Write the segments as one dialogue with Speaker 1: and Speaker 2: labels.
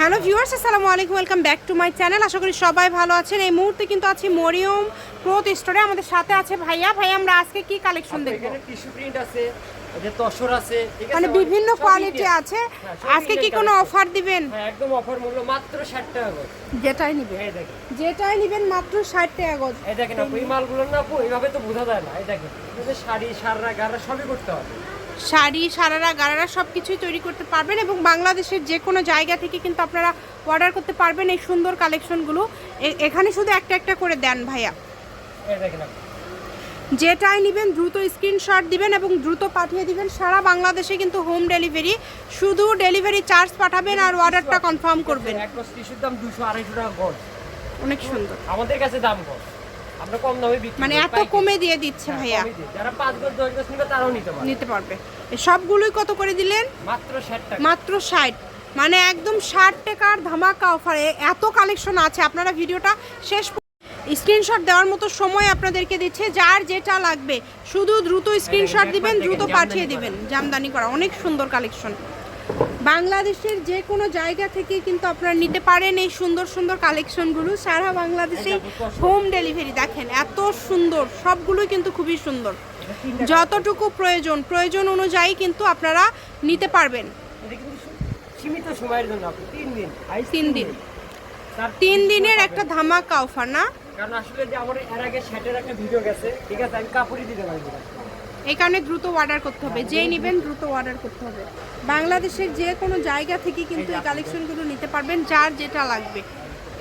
Speaker 1: Hello viewers আসসালামু আলাইকুম welcome back to my channel. আশা করি সবাই ভালো আছেন। এই মুহূর্তে কিন্তু আছি মরিয়ম ক্লোথ স্টোরে। আমাদের সাথে আছে ভাইয়া। ভাই আমরা আজকে কি কালেকশন দেখব?
Speaker 2: এখানে টিস্যু প্রিন্ট আছে তসর আছে ঠিক আছে?
Speaker 1: মানে বিভিন্ন কোয়ালিটি আছে।
Speaker 2: হ্যাঁ,
Speaker 1: আজকে কি কোনো অফার দিবেন?
Speaker 2: হ্যাঁ একদম অফার মূল্য মাত্র 60 টাকা
Speaker 1: যেটাই নিবেন।
Speaker 2: এই দেখেন।
Speaker 1: যেটাই নিবেন মাত্র ষাট টাকা গজ
Speaker 2: এই দেখেন আপু এই মালগুলো না আপু এইভাবে তো বোঝা যায় না। এই দেখেন এই যে শাড়ি সাররা গাররা সবই করতে হবে।
Speaker 1: শাড়ি সারারা গারারা সব কিছুই তৈরি করতে পারবেন এবং বাংলাদেশের যে কোনো জায়গা থেকে কিন্তু আপনারা অর্ডার করতে পারবেন এই সুন্দর কালেকশনগুলো। এখানে শুধু একটা একটা করে দেন ভাইয়া। যেটাই নেবেন দ্রুত স্ক্রিনশট দিবেন এবং দ্রুত পাঠিয়ে দিবেন। সারা বাংলাদেশে কিন্তু হোম ডেলিভারি শুধু ডেলিভারি চার্জ পাঠাবেন আর অর্ডারটা কনফার্ম করবেন।
Speaker 2: দাম 200 250 টাকা
Speaker 1: অনেক সুন্দর।
Speaker 2: আমাদের কাছে দাম কম আমরা কম দামে বিক্রি
Speaker 1: মানে এত কমে দিয়ে দিচ্ছে
Speaker 2: হ্যাঁ,
Speaker 1: ভাইয়া।
Speaker 2: যারা 5 গজ 10 গজ নিবে তারাও নিতে পারে
Speaker 1: নিতে পারবে। সবগুলোই কত করে দিলেন?
Speaker 2: মাত্র 60 টাকা।
Speaker 1: মাত্র ষাট। মানে একদম ষাট টাকার ধামাকা অফারে এত কালেকশন আছে। আপনারা ভিডিওটা শেষ স্ক্রিনশট দেওয়ার মতো সময় আপনাদেরকে দিচ্ছে। যার যেটা লাগবে শুধু দ্রুত স্ক্রিনশট দিবেন দ্রুত পাঠিয়ে দিবেন। জামদানি করা অনেক সুন্দর কালেকশন বাংলাদেশের যে কোনো জায়গা থেকে কিন্তু আপনারা নিতে পারেন এই সুন্দর সুন্দর কালেকশনগুলো। সারা বাংলাদেশে হোম ডেলিভারি দেখেন এত সুন্দর সবগুলোই কিন্তু খুবই সুন্দর। যতটুকু প্রয়োজন প্রয়োজন অনুযায়ী কিন্তু আপনারা নিতে পারবেন।
Speaker 2: সীমিত সময়ের জন্য 3 দিন
Speaker 1: তিন দিন। তিন দিনের একটা ধামাকা অফার না?
Speaker 2: কারণ আসলে যে আমার এর আগে শ্যাটের একটা ভিডিও গেছে ঠিক আছে আমি কাপড়ই দিতে পারব
Speaker 1: এই কারণে দ্রুত অর্ডার করতে হবে। যেই নেবেন দ্রুত অর্ডার করতে হবে। বাংলাদেশের যে কোনো জায়গা থেকে কিন্তু এই কালেকশনগুলো নিতে পারবেন, যার যেটা লাগবে।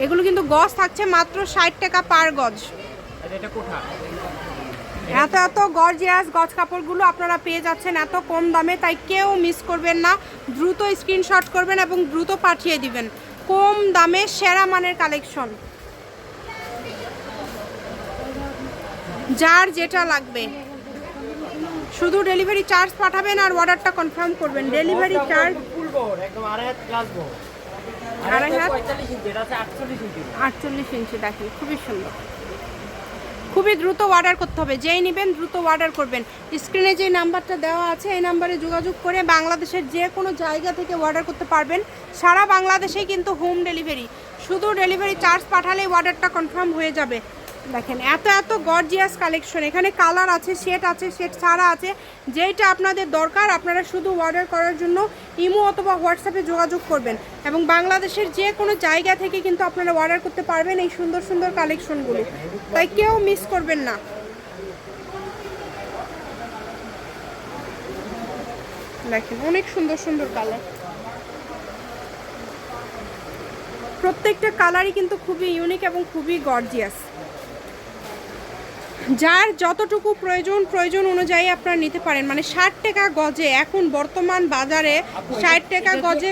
Speaker 1: এগুলো কিন্তু গজ থাকছে মাত্র ষাট টাকা পার গজ। এত এত গর্জিয়াস গজ কাপড়গুলো আপনারা পেয়ে যাচ্ছেন এত কম দামে, তাই কেউ মিস করবেন না। দ্রুত স্ক্রিনশট করবেন এবং দ্রুত পাঠিয়ে দিবেন। কম দামে সেরা মানের কালেকশন যার যেটা লাগবে। শুধু ডেলিভারি চার্জ পাঠাবেন আর অর্ডারটা কনফার্ম করবেন। ডেলিভারি চার্জ
Speaker 2: আড়াই হাত আটচল্লিশ ইঞ্চি
Speaker 1: দেখেন খুবই সুন্দর। খুবই দ্রুত অর্ডার করতে হবে। যেই নেবেন দ্রুত অর্ডার করবেন। স্ক্রিনে যে নাম্বারটা দেওয়া আছে এই নাম্বারে যোগাযোগ করে বাংলাদেশের যে কোনো জায়গা থেকে অর্ডার করতে পারবেন। সারা বাংলাদেশেই কিন্তু হোম ডেলিভারি শুধু ডেলিভারি চার্জ পাঠালেই অর্ডারটা কনফার্ম হয়ে যাবে। দেখেন, এত এত গর্জিয়াস কালেকশন এখানে কালার আছে সেট আছে সেট ছাড়া আছে। যেইটা আপনাদের দরকার, আপনারা শুধু অর্ডার করার জন্য ইমো অথবা হোয়াটসঅ্যাপে যোগাযোগ করবেন। এবং বাংলাদেশের যে কোনো জায়গা থেকে কিন্তু আপনারা অর্ডার করতে পারবেন এই সুন্দর সুন্দর কালেকশনগুলো তাই কেউ মিস করবেন না। দেখেন, অনেক সুন্দর সুন্দর কালার প্রত্যেকটা কালারই কিন্তু খুবই ইউনিক এবং খুবই গর্জিয়াস যার যতটুকু প্রয়োজন প্রয়োজন অনুযায়ী আপনারা নিতে পারেন। মানে ষাট টাকা গজে এখন বর্তমান বাজারে ষাট টাকা গজে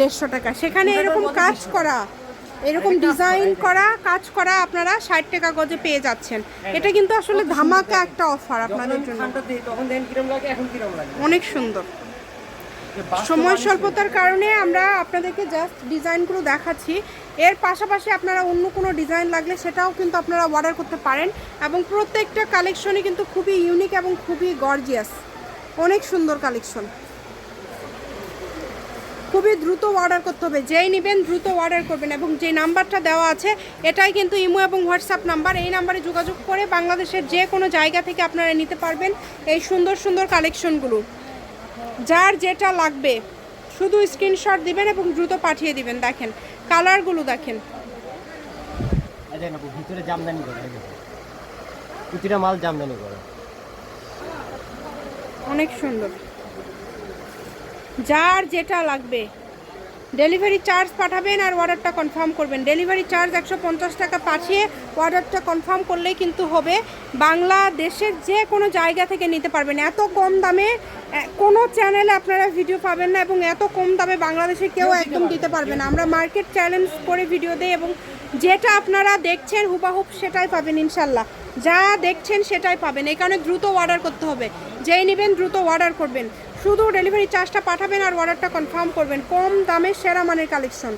Speaker 2: দেড়শো টাকা।
Speaker 1: সেখানে এরকম কাজ করা এরকম ডিজাইন করা কাজ করা আপনারা ষাট টাকা গজে পেয়ে যাচ্ছেন। এটা কিন্তু আসলে ধামাকা একটা অফার আপনাদের জন্য। অনেক সুন্দর। সময় স্বল্পতার কারণে আমরা আপনাদেরকে জাস্ট ডিজাইনগুলো দেখাচ্ছি। এর পাশাপাশি আপনারা অন্য কোনো ডিজাইন লাগলে সেটাও কিন্তু আপনারা অর্ডার করতে পারেন এবং প্রত্যেকটা কালেকশনই কিন্তু খুবই ইউনিক এবং খুবই গর্জিয়াস অনেক সুন্দর কালেকশন খুবই দ্রুত অর্ডার করতে হবে। যেই নেবেন দ্রুত অর্ডার করবেন এবং যে নাম্বারটা দেওয়া আছে, এটাই কিন্তু ইমো এবং হোয়াটসঅ্যাপ নাম্বার এই নাম্বারে যোগাযোগ করে বাংলাদেশের যে কোনো জায়গা থেকে আপনারা নিতে পারবেন এই সুন্দর সুন্দর কালেকশনগুলো যার যেটা লাগবে শুধু স্ক্রিনশট দিবেন এবং দ্রুত পাঠিয়ে দিবেন। দেখেন কালারগুলো দেখেন।
Speaker 2: দেখেন ভিতরে জামদানি করে। প্রতিটা মাল জামদানি করে।
Speaker 1: অনেক সুন্দর। যার যেটা লাগবে ডেলিভারি চার্জ পাঠাবেন আর অর্ডারটা কনফার্ম করবেন। ডেলিভারি চার্জ একশো পঞ্চাশ টাকা পাঠিয়ে অর্ডারটা কনফার্ম করলেই কিন্তু হবে। বাংলাদেশের যে কোনো জায়গা থেকে নিতে পারবেন। এত কম দামে কোনো চ্যানেলে আপনারা ভিডিও পাবেন না এবং এত কম দামে বাংলাদেশে কেউ একদম দিতে পারবে না। আমরা মার্কেট চ্যালেঞ্জ করে ভিডিও দেই এবং যেটা আপনারা দেখছেন হুবাহুব সেটাই পাবেন ইনশাল্লাহ। যা দেখছেন সেটাই পাবেন। এই কারণে দ্রুত অর্ডার করতে হবে। যেই নেবেন দ্রুত অর্ডার করবেন। শুধু ডেলিভারি চার্জটা পাঠাবেন আর অর্ডারটা কনফার্ম করবেন। কম দামে সেরা মানের কালেকশন।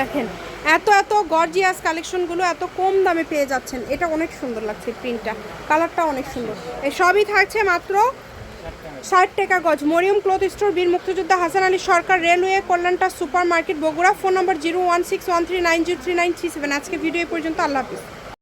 Speaker 1: দেখেন, এত এত গর্জিয়াস কালেকশনগুলো এত কম দামে পেয়ে যাচ্ছেন। এটা অনেক সুন্দর লাগছে প্রিন্টটা কালারটা অনেক সুন্দর। এই সবই থাকছে মাত্র
Speaker 2: ষাট টাকা
Speaker 1: গজ। মরিয়ম ক্লথ স্টোর, বীর মুক্তিযোদ্ধা, Hasan Ali Sarkar, railway, কল্যাণটা super market Bogura. Phone number zero one six one three nine zero three nine three seven. আজকে ভিডিও পর্যন্ত। আল্লাহ হাফিজ।